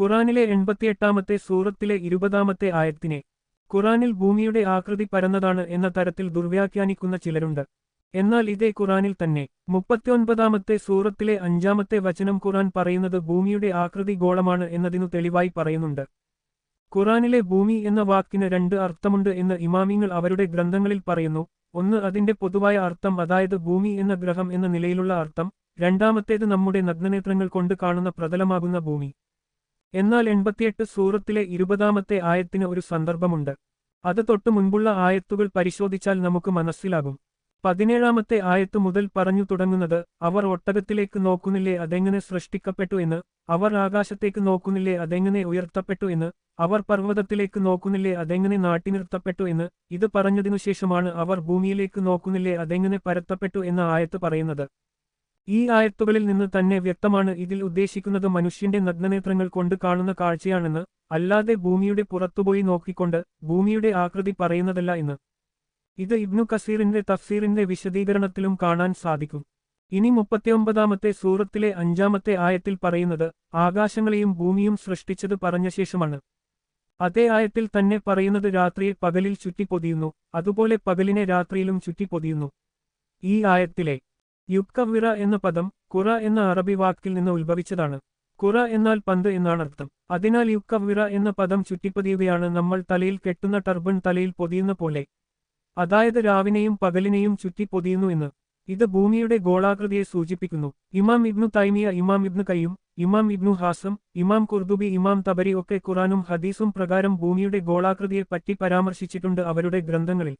ഖുറാനിലെ എൺപത്തിയെട്ടാമത്തെ സൂറത്തിലെ ഇരുപതാമത്തെ ആയത്തിനെ ഖുറാനിൽ ഭൂമിയുടെ ആകൃതി പരന്നതാണ് എന്ന തരത്തിൽ ദുർവ്യാഖ്യാനിക്കുന്ന ചിലരുണ്ട്. എന്നാൽ ഇതേ ഖുറാനിൽ തന്നെ മുപ്പത്തിയൊൻപതാമത്തെ സൂറത്തിലെ അഞ്ചാമത്തെ വചനം ഖുറാൻ പറയുന്നത് ഭൂമിയുടെ ആകൃതി ഗോളമാണ് എന്നതിനു തെളിവായി പറയുന്നുണ്ട്. ഖുറാനിലെ ഭൂമി എന്ന വാക്കിന് രണ്ട് അർത്ഥമുണ്ട് എന്ന് ഇമാമിങ്ങൾ അവരുടെ ഗ്രന്ഥങ്ങളിൽ പറയുന്നു. ഒന്ന് അതിന്റെ പൊതുവായ അർത്ഥം അതായത് ഭൂമി എന്ന ഗ്രഹം എന്ന നിലയിലുള്ള അർത്ഥം. രണ്ടാമത്തേത് നമ്മുടെ നഗ്നനേത്രങ്ങൾ കൊണ്ട് കാണുന്ന പ്രതലമാകുന്ന ഭൂമി. എന്നാൽ എൺപത്തിയെട്ട് സൂറത്തിലെ ഇരുപതാമത്തെ ആയത്തിന് ഒരു സന്ദർഭമുണ്ട്. അത് തൊട്ടു മുൻപുള്ള ആയത്തുകൾ പരിശോധിച്ചാൽ നമുക്ക് മനസ്സിലാകും. പതിനേഴാമത്തെ ആയത്ത് മുതൽ പറഞ്ഞു തുടങ്ങുന്നത് അവർ ഒട്ടകത്തിലേക്ക് നോക്കുന്നില്ലേ അതെങ്ങനെ സൃഷ്ടിക്കപ്പെട്ടു എന്ന് അവർ ആകാശത്തേക്ക് നോക്കുന്നില്ലേ അതെങ്ങനെ ഉയർത്തപ്പെട്ടു എന്ന് അവർ പർവതത്തിലേക്ക് നോക്കുന്നില്ലേ അതെങ്ങനെ നാട്ടിനിർത്തപ്പെട്ടു എന്ന് ഇത് പറഞ്ഞതിനുശേഷമാണ് അവർ ഭൂമിയിലേക്ക് നോക്കുന്നില്ലേ അതെങ്ങനെ പരത്തപ്പെട്ടു എന്ന ആയത്ത് പറയുന്നത്. ഈ ആയത്തുകളിൽ നിന്ന് തന്നെ വ്യക്തമാണ് ഇതിൽ ഉദ്ദേശിക്കുന്നത് മനുഷ്യന്റെ നഗ്നനേത്രങ്ങൾ കൊണ്ട് കാണുന്ന കാഴ്ചയാണെന്ന് അല്ലാതെ ഭൂമിയുടെ പുറത്തുപോയി നോക്കിക്കൊണ്ട് ഭൂമിയുടെ ആകൃതി പറയുന്നതല്ല എന്ന്. ഇത് ഇബ്നു കസീറിന്റെ തഫ്സീറിന്റെ വിശദീകരണത്തിലും കാണാൻ സാധിക്കും. ഇനി മുപ്പത്തിയൊമ്പതാമത്തെ സൂറത്തിലെ അഞ്ചാമത്തെ ആയത്തിൽ പറയുന്നത് ആകാശങ്ങളെയും ഭൂമിയും സൃഷ്ടിച്ചത് പറഞ്ഞ ശേഷമാണ്. അതേ ആയത്തിൽ തന്നെ പറയുന്നത് രാത്രിയെ പകലിൽ ചുറ്റിപ്പൊതിയുന്നു അതുപോലെ പകലിനെ രാത്രിയിലും ചുറ്റിപ്പൊതിയുന്നു. ഈ ആയത്തിലെ യുക്കവിറ എന്ന പദം കുറ എന്ന അറബി വാക്കിൽ നിന്ന് ഉത്ഭവിച്ചതാണ്. കുറ എന്നാൽ പന്ത് എന്നാണ് അർത്ഥം. അതിനാൽ യുക്കവിറ എന്ന പദം ചുറ്റിപ്പതിയുകയാണ് നമ്മൾ തലയിൽ കെട്ടുന്ന ടർബൺ തലയിൽ പൊതിയുന്ന പോലെ. അതായത് രാവിനെയും പകലിനെയും ചുറ്റിപ്പൊതിയുന്നു എന്ന്. ഇത് ഭൂമിയുടെ ഗോളാകൃതിയെ സൂചിപ്പിക്കുന്നു. ഇമാം ഇബ്നു തൈമിയ ഇമാം ഇബ്നു കയ്യും ഇമാം ഇബ്നു ഹാസം ഇമാം കുർദുബി ഇമാം തബരി ഒക്കെ ഖുറാനും ഹദീസും പ്രകാരം ഭൂമിയുടെ ഗോളാകൃതിയെ പറ്റി പരാമർശിച്ചിട്ടുണ്ട് അവരുടെ ഗ്രന്ഥങ്ങളിൽ.